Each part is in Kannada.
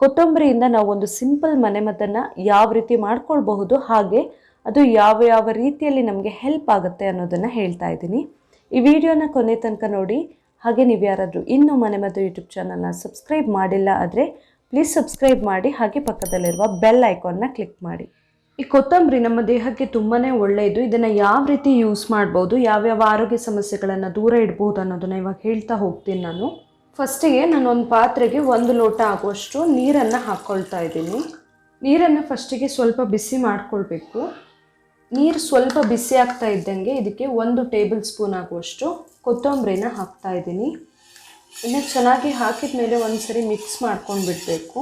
ಕೊತ್ತಂಬರಿಯಿಂದ ನಾವು ಒಂದು ಸಿಂಪಲ್ ಮನೆಮದ್ದನ್ನು ಯಾವ ರೀತಿ ಮಾಡ್ಕೊಳ್ಬಹುದು, ಹಾಗೆ ಅದು ಯಾವ ಯಾವ ರೀತಿಯಲ್ಲಿ ನಮಗೆ ಹೆಲ್ಪ್ ಆಗುತ್ತೆ ಅನ್ನೋದನ್ನು ಹೇಳ್ತಾ ಇದ್ದೀನಿ. ಈ ವಿಡಿಯೋನ ಕೊನೆ ತನಕ ನೋಡಿ. ಹಾಗೆ ನೀವು ಯಾರಾದರೂ ಇನ್ನೂ ಮನೆಮದ್ದು ಯೂಟ್ಯೂಬ್ ಚಾನಲ್ನ ಸಬ್ಸ್ಕ್ರೈಬ್ ಮಾಡಿಲ್ಲ ಆದರೆ ಪ್ಲೀಸ್ ಸಬ್ಸ್ಕ್ರೈಬ್ ಮಾಡಿ, ಹಾಗೆ ಪಕ್ಕದಲ್ಲಿರುವ ಬೆಲ್ ಐಕಾನ್ನ ಕ್ಲಿಕ್ ಮಾಡಿ. ಈ ಕೊತ್ತಂಬರಿ ನಮ್ಮ ದೇಹಕ್ಕೆ ತುಂಬಾ ಒಳ್ಳೆಯದು. ಇದನ್ನು ಯಾವ ರೀತಿ ಯೂಸ್ ಮಾಡ್ಬೋದು, ಯಾವ್ಯಾವ ಆರೋಗ್ಯ ಸಮಸ್ಯೆಗಳನ್ನು ದೂರ ಇಡ್ಬೋದು ಅನ್ನೋದನ್ನು ಇವಾಗ ಹೇಳ್ತಾ ಹೋಗ್ತೀನಿ ನಾನು. ಫಸ್ಟಿಗೆ ನಾನು ಒಂದು ಪಾತ್ರೆಗೆ ಒಂದು ಲೋಟ ಆಗುವಷ್ಟು ನೀರನ್ನು ಹಾಕ್ಕೊಳ್ತಾ ಇದ್ದೀನಿ. ನೀರನ್ನು ಫಸ್ಟಿಗೆ ಸ್ವಲ್ಪ ಬಿಸಿ ಮಾಡ್ಕೊಳ್ಬೇಕು. ನೀರು ಸ್ವಲ್ಪ ಬಿಸಿ ಆಗ್ತಾ ಇದ್ದಂಗೆ ಇದಕ್ಕೆ ಒಂದು ಟೇಬಲ್ ಸ್ಪೂನ್ ಆಗುವಷ್ಟು ಕೊತ್ತಂಬರಿನ ಹಾಕ್ತಾ ಇದ್ದೀನಿ. ಇನ್ನು ಚೆನ್ನಾಗಿ ಹಾಕಿದ ಮೇಲೆ ಒಂದ್ಸರಿ ಮಿಕ್ಸ್ ಮಾಡ್ಕೊಂಡು ಬಿಡಬೇಕು.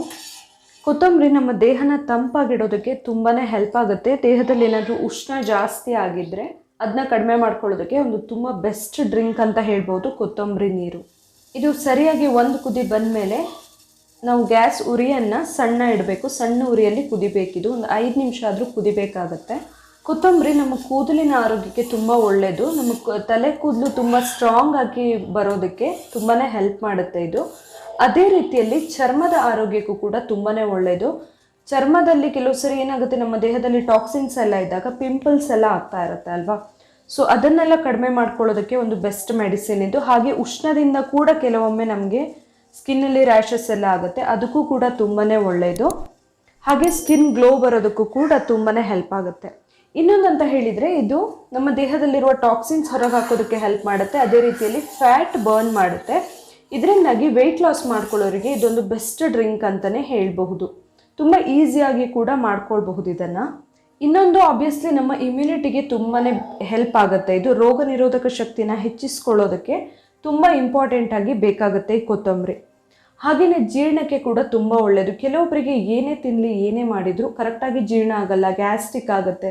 ಕೊತ್ತಂಬರಿ ನಮ್ಮ ದೇಹನ ತಂಪಾಗಿಡೋದಕ್ಕೆ ತುಂಬಾ ಹೆಲ್ಪ್ ಆಗುತ್ತೆ. ದೇಹದಲ್ಲಿ ಏನಾದರೂ ಉಷ್ಣ ಜಾಸ್ತಿ ಆಗಿದ್ದರೆ ಅದನ್ನ ಕಡಿಮೆ ಮಾಡ್ಕೊಳ್ಳೋದಕ್ಕೆ ಒಂದು ತುಂಬ ಬೆಸ್ಟ್ ಡ್ರಿಂಕ್ ಅಂತ ಹೇಳ್ಬೋದು ಕೊತ್ತಂಬರಿ ನೀರು. ಇದು ಸರಿಯಾಗಿ ಒಂದು ಕುದಿ ಬಂದ ಮೇಲೆ ನಾವು ಗ್ಯಾಸ್ ಉರಿಯನ್ನು ಸಣ್ಣ ಇಡಬೇಕು. ಸಣ್ಣ ಉರಿಯಲ್ಲಿ ಕುದಿಬೇಕಿದು. ಒಂದು ಐದು ನಿಮಿಷ ಆದರೂ ಕುದಿಬೇಕಾಗತ್ತೆ. ಕೊತ್ತಂಬರಿ ನಮ್ಮ ಕೂದಲಿನ ಆರೋಗ್ಯಕ್ಕೆ ತುಂಬ ಒಳ್ಳೆಯದು ನಮ್ಮ ತಲೆ ಕೂದಲು ತುಂಬ ಸ್ಟ್ರಾಂಗ್ ಆಗಿ ಬರೋದಕ್ಕೆ ತುಂಬಾ ಹೆಲ್ಪ್ ಮಾಡುತ್ತೆ ಇದು. ಅದೇ ರೀತಿಯಲ್ಲಿ ಚರ್ಮದ ಆರೋಗ್ಯಕ್ಕೂ ಕೂಡ ತುಂಬಾ ಒಳ್ಳೆಯದು ಚರ್ಮದಲ್ಲಿ ಕೆಲವು ಸರಿ ಏನಾಗುತ್ತೆ? ನಮ್ಮ ದೇಹದಲ್ಲಿ ಟಾಕ್ಸಿನ್ಸ್ ಎಲ್ಲ ಇದ್ದಾಗ ಪಿಂಪಲ್ಸ್ ಎಲ್ಲ ಆಗ್ತಾ ಇರುತ್ತೆ ಅಲ್ವಾ? ಸೊ ಅದನ್ನೆಲ್ಲ ಕಡಿಮೆ ಮಾಡ್ಕೊಳ್ಳೋದಕ್ಕೆ ಒಂದು ಬೆಸ್ಟ್ ಮೆಡಿಸಿನ್ ಇದು. ಹಾಗೆ ಉಷ್ಣದಿಂದ ಕೂಡ ಕೆಲವೊಮ್ಮೆ ನಮಗೆ ಸ್ಕಿನ್ನಲ್ಲಿ ರ್ಯಾಷಸ್ ಎಲ್ಲ ಆಗುತ್ತೆ. ಅದಕ್ಕೂ ಕೂಡ ತುಂಬಾ ಒಳ್ಳೆಯದು ಹಾಗೆ ಸ್ಕಿನ್ ಗ್ಲೋ ಬರೋದಕ್ಕೂ ಕೂಡ ತುಂಬಾ ಹೆಲ್ಪ್ ಆಗುತ್ತೆ. ಇನ್ನೊಂದಂತ ಹೇಳಿದರೆ, ಇದು ನಮ್ಮ ದೇಹದಲ್ಲಿರುವ ಟಾಕ್ಸಿನ್ಸ್ ಹೊರಗೆ ಹಾಕೋದಕ್ಕೆ ಹೆಲ್ಪ್ ಮಾಡುತ್ತೆ. ಅದೇ ರೀತಿಯಲ್ಲಿ ಫ್ಯಾಟ್ ಬರ್ನ್ ಮಾಡುತ್ತೆ. ಇದರಿಂದಾಗಿ ವೆಯ್ಟ್ ಲಾಸ್ ಮಾಡ್ಕೊಳ್ಳೋರಿಗೆ ಇದೊಂದು ಬೆಸ್ಟ್ ಡ್ರಿಂಕ್ ಅಂತಲೇ ಹೇಳಬಹುದು. ತುಂಬ ಈಸಿಯಾಗಿ ಕೂಡ ಮಾಡ್ಕೊಳ್ಬಹುದು ಇದನ್ನು. ಇನ್ನೊಂದು ಆಬ್ವಿಯಸ್ಲಿ ನಮ್ಮ ಇಮ್ಯುನಿಟಿಗೆ ತುಂಬಾ ಹೆಲ್ಪ್ ಆಗುತ್ತೆ. ಇದು ರೋಗ ನಿರೋಧಕ ಶಕ್ತಿನ ಹೆಚ್ಚಿಸ್ಕೊಳ್ಳೋದಕ್ಕೆ ತುಂಬ ಇಂಪಾರ್ಟೆಂಟ್ ಆಗಿ ಬೇಕಾಗುತ್ತೆ ಈ ಕೊತ್ತಂಬರಿ. ಹಾಗೆಯೇ ಜೀರ್ಣಕ್ಕೆ ಕೂಡ ತುಂಬ ಒಳ್ಳೆಯದು ಕೆಲವೊಬ್ಬರಿಗೆ ಏನೇ ತಿನ್ನಲಿ ಏನೇ ಮಾಡಿದರೂ ಕರೆಕ್ಟಾಗಿ ಜೀರ್ಣ ಆಗಲ್ಲ ಗ್ಯಾಸ್ಟ್ರಿಕ್ ಆಗುತ್ತೆ,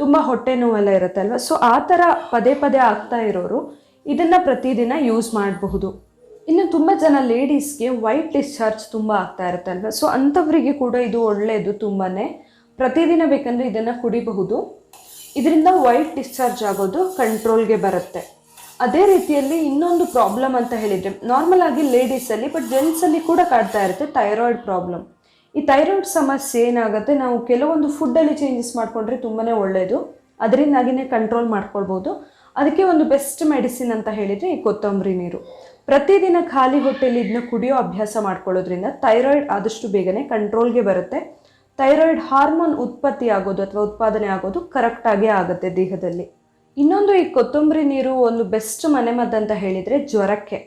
ತುಂಬ ಹೊಟ್ಟೆ ನೋವೆಲ್ಲ ಇರುತ್ತೆ ಅಲ್ವಾ? ಸೊ ಆ ಥರ ಪದೇ ಪದೇ ಆಗ್ತಾ ಇರೋರು ಇದನ್ನು ಪ್ರತಿದಿನ ಯೂಸ್ ಮಾಡಬಹುದು. ಇನ್ನು ತುಂಬ ಜನ ಲೇಡೀಸ್ಗೆ ವೈಟ್ ಡಿಸ್ಚಾರ್ಜ್ ತುಂಬ ಆಗ್ತಾ ಇರುತ್ತೆ ಅಲ್ವಾ? ಸೊ ಅಂಥವರಿಗೆ ಕೂಡ ಇದು ಒಳ್ಳೆಯದು ತುಂಬಾ ಪ್ರತಿದಿನ ಬೇಕಂದರೆ ಇದನ್ನು ಕುಡಿಬಹುದು. ಇದರಿಂದ ವೈಟ್ ಡಿಸ್ಚಾರ್ಜ್ ಆಗೋದು ಕಂಟ್ರೋಲ್ಗೆ ಬರುತ್ತೆ. ಅದೇ ರೀತಿಯಲ್ಲಿ ಇನ್ನೊಂದು ಪ್ರಾಬ್ಲಮ್ ಅಂತ ಹೇಳಿದರೆ ನಾರ್ಮಲ್ ಆಗಿ ಲೇಡೀಸಲ್ಲಿ ಬಟ್ ಜೆಂಟ್ಸಲ್ಲಿ ಕೂಡ ಕಾಡ್ತಾ ಇರುತ್ತೆ ಥೈರಾಯ್ಡ್ ಪ್ರಾಬ್ಲಮ್ ಈ ಥೈರಾಯ್ಡ್ ಸಮಸ್ಯೆ ಏನಾಗುತ್ತೆ, ನಾವು ಕೆಲವೊಂದು ಫುಡ್ಡಲ್ಲಿ ಚೇಂಜಸ್ ಮಾಡಿಕೊಂಡ್ರೆ ತುಂಬಾ ಒಳ್ಳೆಯದು ಅದರಿಂದಾಗಿನೇ ಕಂಟ್ರೋಲ್ ಮಾಡ್ಕೊಳ್ಬೋದು. ಅದಕ್ಕೆ ಒಂದು ಬೆಸ್ಟ್ ಮೆಡಿಸಿನ್ ಅಂತ ಹೇಳಿದರೆ ಈ ಕೊತ್ತಂಬರಿ ನೀರು. ಪ್ರತಿದಿನ ಖಾಲಿ ಹೊಟ್ಟೆಯಲ್ಲಿ ಇದನ್ನ ಕುಡಿಯೋ ಅಭ್ಯಾಸ ಮಾಡ್ಕೊಳ್ಳೋದ್ರಿಂದ ಥೈರಾಯ್ಡ್ ಆದಷ್ಟು ಬೇಗನೆ ಕಂಟ್ರೋಲ್ಗೆ ಬರುತ್ತೆ. ಥೈರಾಯ್ಡ್ ಹಾರ್ಮೋನ್ ಉತ್ಪತ್ತಿ ಆಗೋದು ಅಥವಾ ಉತ್ಪಾದನೆ ಆಗೋದು ಕರೆಕ್ಟಾಗೇ ಆಗುತ್ತೆ ದೇಹದಲ್ಲಿ. ಇನ್ನೊಂದು ಈ ಕೊತ್ತಂಬರಿ ನೀರು ಒಂದು ಬೆಸ್ಟ್ ಮನೆಮದ್ದು ಅಂತ ಹೇಳಿದರೆ ಜ್ವರಕ್ಕೆ.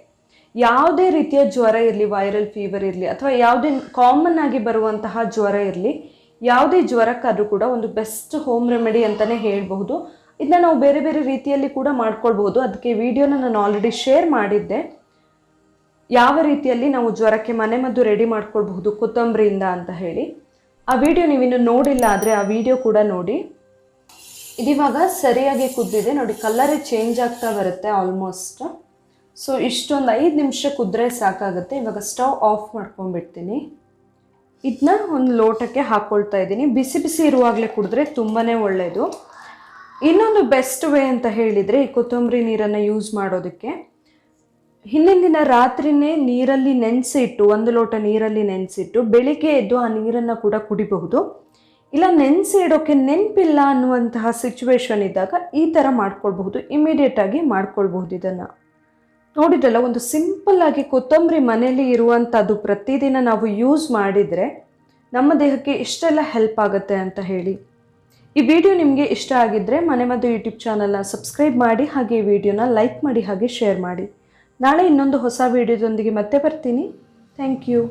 ಯಾವುದೇ ರೀತಿಯ ಜ್ವರ ಇರಲಿ ವೈರಲ್ ಫೀವರ್ ಇರಲಿ ಅಥವಾ ಯಾವುದೇ ಕಾಮನ್ ಆಗಿ ಬರುವಂತಹ ಜ್ವರ ಇರಲಿ, ಯಾವುದೇ ಜ್ವರಕ್ಕಾದರೂ ಕೂಡ ಒಂದು ಬೆಸ್ಟ್ ಹೋಮ್ ರೆಮಿಡಿ ಅಂತಲೇ ಹೇಳಬಹುದು. ಇದನ್ನ ನಾವು ಬೇರೆ ಬೇರೆ ರೀತಿಯಲ್ಲಿ ಕೂಡ ಮಾಡ್ಕೊಳ್ಬಹುದು. ಅದಕ್ಕೆ ವಿಡಿಯೋನ ನಾನು ಆಲ್ರೆಡಿ ಶೇರ್ ಮಾಡಿದ್ದೆ. ಯಾವ ರೀತಿಯಲ್ಲಿ ನಾವು ಜ್ವರಕ್ಕೆ ಮನೆಮದ್ದು ರೆಡಿ ಮಾಡ್ಕೊಳ್ಬಹುದು, ಕೊತ್ತಂಬರಿಯಿಂದ ಅಂತ ಹೇಳಿ. ಆ ವಿಡಿಯೋ ನೀವಿನ್ನು ನೋಡಿಲ್ಲ ಆದರೆ ಆ ವಿಡಿಯೋ ಕೂಡ ನೋಡಿ. ಇದಿವಾಗ ಸರಿಯಾಗಿ ಕುದ್ದಿದೆ. ನೋಡಿ ಕಲರೇ ಚೇಂಜ್ ಆಗ್ತಾ ಬರುತ್ತೆ ಆಲ್ಮೋಸ್ಟ್ ಸೊ ಇಷ್ಟೊಂದು ಐದು ನಿಮಿಷ ಕುದ್ರೆ ಸಾಕಾಗುತ್ತೆ. ಇವಾಗ ಸ್ಟವ್ ಆಫ್ ಮಾಡ್ಕೊಂಡ್ಬಿಡ್ತೀನಿ. ಇದನ್ನ ಒಂದು ಲೋಟಕ್ಕೆ ಹಾಕ್ಕೊಳ್ತಾ ಇದ್ದೀನಿ. ಬಿಸಿ ಬಿಸಿ ಇರುವಾಗಲೇ ಕುಡಿದ್ರೆ ತುಂಬಾ ಒಳ್ಳೆಯದು ಇನ್ನೊಂದು ಬೆಸ್ಟ್ ವೇ ಅಂತ ಹೇಳಿದರೆ ಈ ಕೊತ್ತಂಬರಿ ನೀರನ್ನು ಯೂಸ್ ಮಾಡೋದಕ್ಕೆ. ಹಿಂದಿನ ದಿನ ರಾತ್ರಿನೇ ನೀರಲ್ಲಿ ನೆನೆಸಿಟ್ಟು, ಒಂದು ಲೋಟ ನೀರಲ್ಲಿ ನೆನೆಸಿಟ್ಟು, ಬೆಳಿಗ್ಗೆ ಎದ್ದು ಆ ನೀರನ್ನು ಕೂಡ ಕುಡಿಬಹುದು. ಇಲ್ಲ, ನೆನೆಸಿ ಇಡೋಕ್ಕೆ ನೆನಪಿಲ್ಲ ಅನ್ನುವಂತಹ ಸಿಚುವೇಶನ್ ಇದ್ದಾಗ ಈ ಥರ ಮಾಡ್ಕೊಳ್ಬಹುದು ಇಮಿಡಿಯೇಟಾಗಿ ಮಾಡ್ಕೊಳ್ಬಹುದು ಇದನ್ನು. ನೋಡಿದ್ರಲ್ಲ, ಒಂದು ಸಿಂಪಲ್ ಆಗಿ ಕೊತ್ತಂಬರಿ ಮನೆಯಲ್ಲಿ ಇರುವಂಥದ್ದು ಪ್ರತಿದಿನ ನಾವು ಯೂಸ್ ಮಾಡಿದರೆ ನಮ್ಮ ದೇಹಕ್ಕೆ ಇಷ್ಟೆಲ್ಲ ಹೆಲ್ಪ್ ಆಗುತ್ತೆ ಅಂತ ಹೇಳಿ. ಈ ವಿಡಿಯೋ ನಿಮಗೆ ಇಷ್ಟ ಆಗಿದ್ದರೆ ಮನೆ ಮದ್ದು ಯೂಟ್ಯೂಬ್ ಚಾನಲ್ನ ಸಬ್ಸ್ಕ್ರೈಬ್ ಮಾಡಿ, ಹಾಗೆ ಈ ವಿಡಿಯೋನ ಲೈಕ್ ಮಾಡಿ, ಹಾಗೆ ಶೇರ್ ಮಾಡಿ. ನಾಳೆ ಇನ್ನೊಂದು ಹೊಸ ವೀಡಿಯೋದೊಂದಿಗೆ ಮತ್ತೆ ಬರ್ತೀನಿ. Thank you